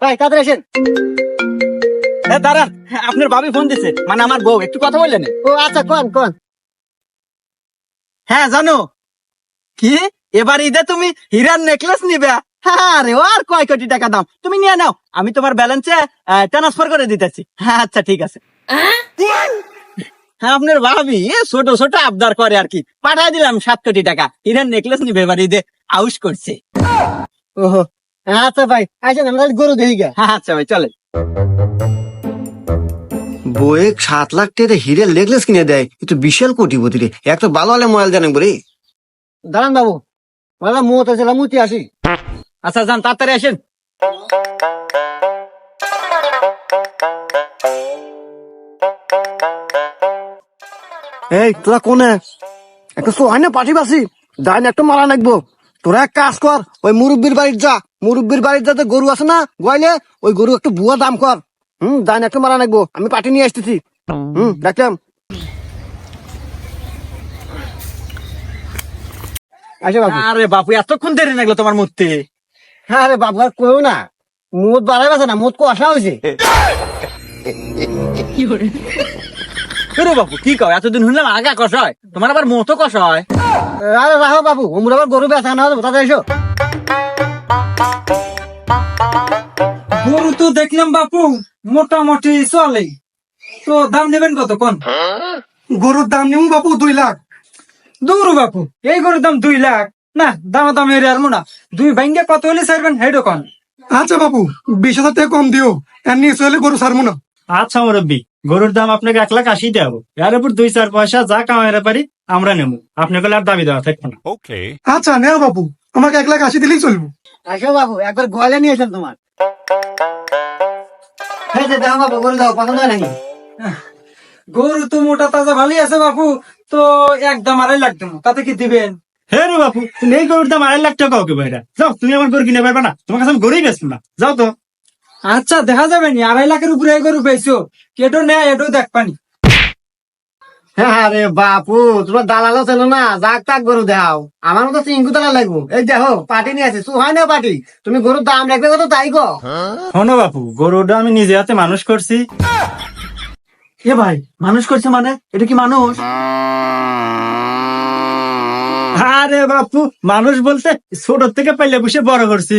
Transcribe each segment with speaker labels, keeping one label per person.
Speaker 1: ভাই তাড়াতাড়ি আসেন।
Speaker 2: এ, দাঁড়ান। আপনার ভাবি ফোন দিছে। মানে আমার বউ একটু কথা বললেন?
Speaker 1: ও আচ্ছা কোন কোন?
Speaker 2: হ্যাঁ জানো। কি? এবার ঈদে তুমি হীরার নেকলেস নিবে? হ্যাঁ রে ও আর কয় কোটি টাকা দাম? তুমি নিয়ে নাও। আমি তোমার ব্যালেন্সে ট্রান্সফার করে দিতেছি। হ্যাঁ আচ্ছা ঠিক আছে। হ্যাঁ আপনার ভাবি ছোট ছোট আবদার করে আর কি। পাঠাই দিলাম সাত কোটি টাকা। হীরার নেকলেস নিবে এবার ঈদে। আউস করছে।
Speaker 1: ওহো। আচ্ছা ভাই আসেন আমরা গরু দেখি গা।
Speaker 2: হ্যাঁ আচ্ছা ভাই চলে
Speaker 3: বয়ে সাত লাখ টাকা হিরে নেকলেস কিনে দেয় একটু বিশাল কোটিপতি রে। একটা ভালো হলে মোবাইল জানে বলে।
Speaker 1: দাঁড়ান বাবু বললাম মুত আছে মুতি আসি।
Speaker 2: আচ্ছা যান তাড়াতাড়ি আসেন।
Speaker 1: এই তোরা কোনে? একটা সোহাই না পাঠি বাসি। দাইন একটা মারা নাকবো। তোরা এক কাজ কর ওই মুরব্বীর বাড়ির যা। মুরব্বীর বাড়ির যাতে গরু আছে না গয়লে ওই গরু একটু বুয়া দাম কর। হুম দাইন একটা মারা নাকবো আমি পাঠি নিয়ে আসতেছি। হুম দেখলাম আচ্ছা বাবু।
Speaker 2: আরে বাপু এতক্ষণ দেরি লাগল তোমার মূর্তি।
Speaker 1: হ্যাঁ রে বাবু আর কইও না মুদ বাড়াই বাসে না মুদ কষা হয়েছে
Speaker 2: আরে বাপু কি কও এতদিন শুনলাম আগা কষ হয় তোমার আবার মতো কষ হয়
Speaker 1: আরে রাখো বাবু ওমরা আবার গরু বেচা না তাতে এসো।
Speaker 4: গরু তো দেখলাম বাপু মোটামুটি চলে। তো দাম নেবেন কত কোন?
Speaker 1: গরুর দাম নিমু বাবু দুই লাখ।
Speaker 4: দূর বাপু এই গরুর দাম দুই লাখ। না দাম দাম এর আর না। দুই ভাঙ্গে কত হলে ছাড়বেন হেডো কোন?
Speaker 5: আচ্ছা বাবু বিশ হাজার টাকা কম দিও। এর নিয়ে চলে গরু সারবো না।
Speaker 6: আচ্ছা মুরব্বী গরুর দাম আপনাকে এক লাখ আশি দেবো এর উপর দুই চার পয়সা যা কামাইতে পারি আমরা নেব আপনাকে আর দাবি দেওয়া থাকবে না।
Speaker 5: আচ্ছা নেও বাপু। আমাকে এক লাখ আশি দিলেই চলবো।
Speaker 1: আসো বাবু একবার গলে নিয়ে এসেন তোমার। এই যে বাবু গরু দাও পছন্দ হয় নাকি
Speaker 4: গরু তো মোটা তাজা ভালোই আছে বাপু তো একদম আড়াই লাখ দেবো তাতে কি দিবেন?
Speaker 6: হে রে বাপু তুমি এই গরুর দাম আড়াই লাখ টাকা কাউকে বাইরা যাও তুমি আমার গরু কিনে পারবে না তোমার কাছে আমি গরুই বেচবো না। যাও তো।
Speaker 4: আচ্ছা দেখা যাবে নি আড়াই লাখের উপরে এই গরু পেয়েছ কেটো নেয় এটাও দেখ পানি।
Speaker 1: আরে বাপু তোমার দালালও ছিল না যাক তাক গরু দাও আমার মতো চিঙ্কু দালাল লাগবো। এই দেখো পাটি নিয়ে আছে সুহাই না পাটি তুমি গরুর দাম রাখবে কত তাই গো
Speaker 6: শোনো বাপু গরুটা আমি নিজে হাতে মানুষ করছি।
Speaker 2: এ ভাই মানুষ করছে মানে? এটা কি মানুষ?
Speaker 6: আরে বাপু মানুষ বলতে ছোট থেকে পাইলে বসে বড় করছি।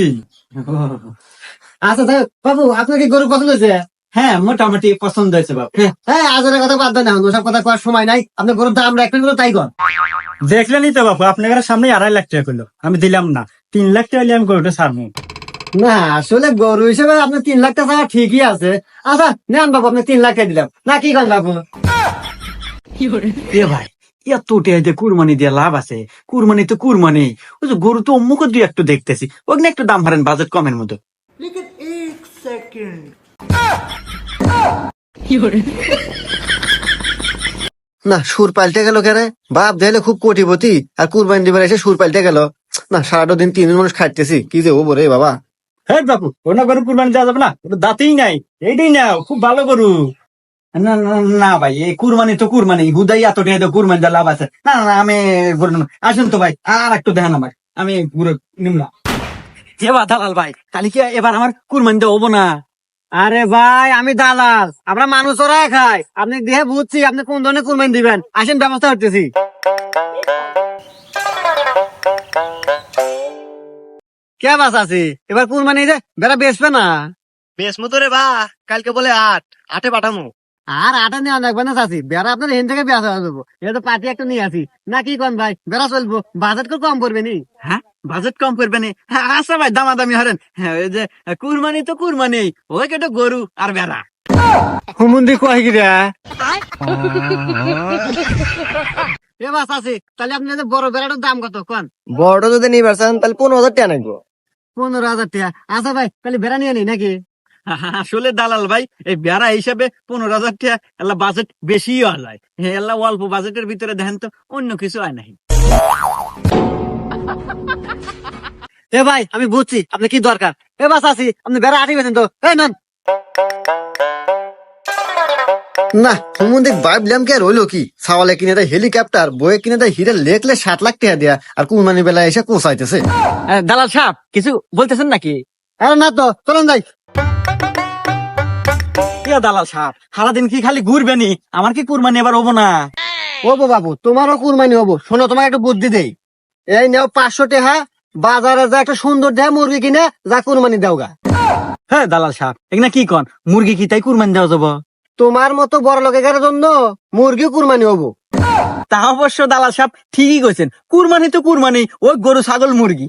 Speaker 1: আচ্ছা দেখ বাবু আপনার কি গরু পছন্দ হয়েছে?
Speaker 2: হ্যাঁ মোটামুটি পছন্দ হয়েছে বাপু।
Speaker 1: হ্যাঁ আজের কথা বাদ দেন এখন ওসব কথা করার সময় নাই। আপনি গরুর দাম রাখবেন কত তাই কর
Speaker 6: দেখলেনই তো বাপু আপনার সামনে আড়াই লাখ টাকা করল আমি দিলাম না তিন লাখ টাকা হলে আমি গরুটা ছাড়বো।
Speaker 1: না আসলে গরু হিসেবে আপনি তিন লাখ টাকা ঠিকই আছে। আচ্ছা নেন বাবু আপনি তিন লাখ টাকা দিলাম। না কি করেন বাবু
Speaker 2: এ ভাই এত টেহাইতে কুরবানি দিয়ে লাভ আছে। কুরবানি তো কুরবানি। ওই যে গরু তো অমুক দুই একটু দেখতেছি। ওখানে একটু দাম হারেন বাজেট কমের মতো।
Speaker 3: না সুর পাল্টে গেল কেরে বাপ দেখলে খুব কোটিপতি আর কুরবানি দিবার এসে সুর পাল্টে গেল। না সারাটা দিন তিন মানুষ খাইতেছি কি যে ও বলে বাবা?
Speaker 6: হ্যাঁ বাপু কোনো গরু কুরবানি দেওয়া যাবে না? ওটা দাঁতেই নাই এইটাই নাও খুব ভালো গরু।
Speaker 2: না না, না ভাই এই কুরবানি তো কুরবানি হুদাই এত টেহাইতে কুরবানি লাভ আছে। না না না, আমি আসুন তো ভাই আর একটু দেখেন আমাকে আমি পুরো নিম না এবার দালাল ভাই তাহলে কি এবার আমার কুরবানি দেওয়া না?
Speaker 1: আরে ভাই, আমি দালাল। আমরা মানুষ ওরাই খাই। আপনি দেখে বুঝছি, আপনি কোন ধরনের কুরবানি দিবেন? আসেন, ব্যবস্থা করতেছি। কে বাস আছি? এবার কুরবানি বেড়া বেচবে না।
Speaker 3: বেশ মতো রে বা। কালকে বলে আট। আটে পাঠামো।
Speaker 1: আর আটা নেওয়া লাগবে না চাষি বেড়া আপনার এখান থেকে বেচা হয়ে যাব। এটা তো পার্টি একটা নিয়ে আসি। না কি কন ভাই? বেড়া চলবো। বাজেট করে কম পড়বে নি?
Speaker 2: হ্যাঁ? বাজেট কম করবে না? হ্যাঁ, আচ্ছা ভাই দামাদামি হরেন। হ্যাঁ ওই যে কুরবানি তো কুরবানি ওই কেটে গরু আর বেড়া।
Speaker 1: হুমুন্দি কয় কি এ বাস আছে। তাহলে আপনি যে বড় বেড়াটার দাম কত? কন?
Speaker 3: বড়টা যদি নিবার চান তাহলে পনেরো হাজার টাকা নাকবো
Speaker 1: পনেরো হাজার টাকা। আচ্ছা ভাই তাহলে বেড়া নিয়ে নি নাকি?
Speaker 2: আসলে দালাল ভাই এই বেড়া হিসাবে পনেরো হাজার টাকা এলা বাজেট বেশি হয় এলা অল্প বাজেটের ভিতরে দেখেন তো অন্য কিছু হয় নাই।
Speaker 1: এ ভাই আমি বুঝছি আপনি কি দরকার? এ বাস আছি আপনি বেড়া আটি বেছেন তো। এই নন।
Speaker 3: না হুমন্দিক ভাবলাম কি আর হইল কি? সাওয়ালে কিনে দেয় হেলিকপ্টার বয়ে কিনে দেয় হিরে লেখলে সাত লাখ টাকা দেয়া আর কুরবানি বেলা এসে কোসাইতেছে
Speaker 2: দালাল সাহেব কিছু বলতেছেন নাকি?
Speaker 1: আরে না তো চলুন যাই।
Speaker 2: কে দালাল সাহেব সারাদিন কি খালি ঘুরবেনি? আমার কি কুরবানি এবার হব না?
Speaker 1: হব বাবু তোমারও কুরবানি হব। শোনো তোমাকে একটু বুদ্ধি দেই। এই নেও পাঁচশো টেহা বাজারে যা একটা সুন্দর দেহা মুরগি কিনে যা কুরবানি দাও গা।
Speaker 2: হ্যাঁ দালাল সাহেব এখানে কি কন? মুরগি কি তাই কুরবানি দেওয়া যাব?
Speaker 1: তোমার মতো বড় লোকের জন্য মুরগি কুরবানি হব।
Speaker 2: তা অবশ্য দালাল সাহ ঠিকই কইছেন। কুরবানি তো কুরবানি ওই গরু ছাগল মুরগি।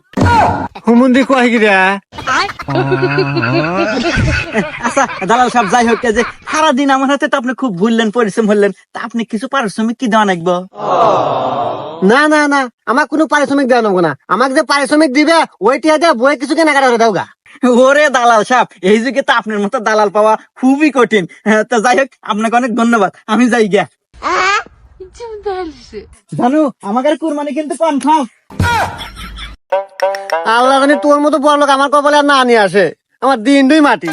Speaker 3: হুমুন্দি কয় আচ্ছা,
Speaker 2: আচ্ছা দালাল যাই হোক যে সারাদিন আমার হাতে তো আপনি খুব ভুললেন পরিশ্রম হলেন তা আপনি কিছু পারিশ্রমিক কি দেওয়া নাকবো
Speaker 1: না না না আমার কোনো পারিশ্রমিক দেওয়া নেব না। আমাকে যে পারিশ্রমিক দিবে ওইটিয়া দেয়া বই কিছু কেনাকাটা দাও গা।
Speaker 2: ওরে দালাল সাহেব এই যুগে তো আপনার মতো দালাল পাওয়া খুবই কঠিন। হ্যাঁ, তো যাই হোক আপনাকে অনেক ধন্যবাদ। আমি যাই গিয়া। জানো আমাকে কুরবানি কিন্তু কনফার্ম
Speaker 1: আল্লাহ জানি তোর মতো বড় লোক আমার কপালে আর না নিয়ে আসে। আমার দিন দুই মাটি।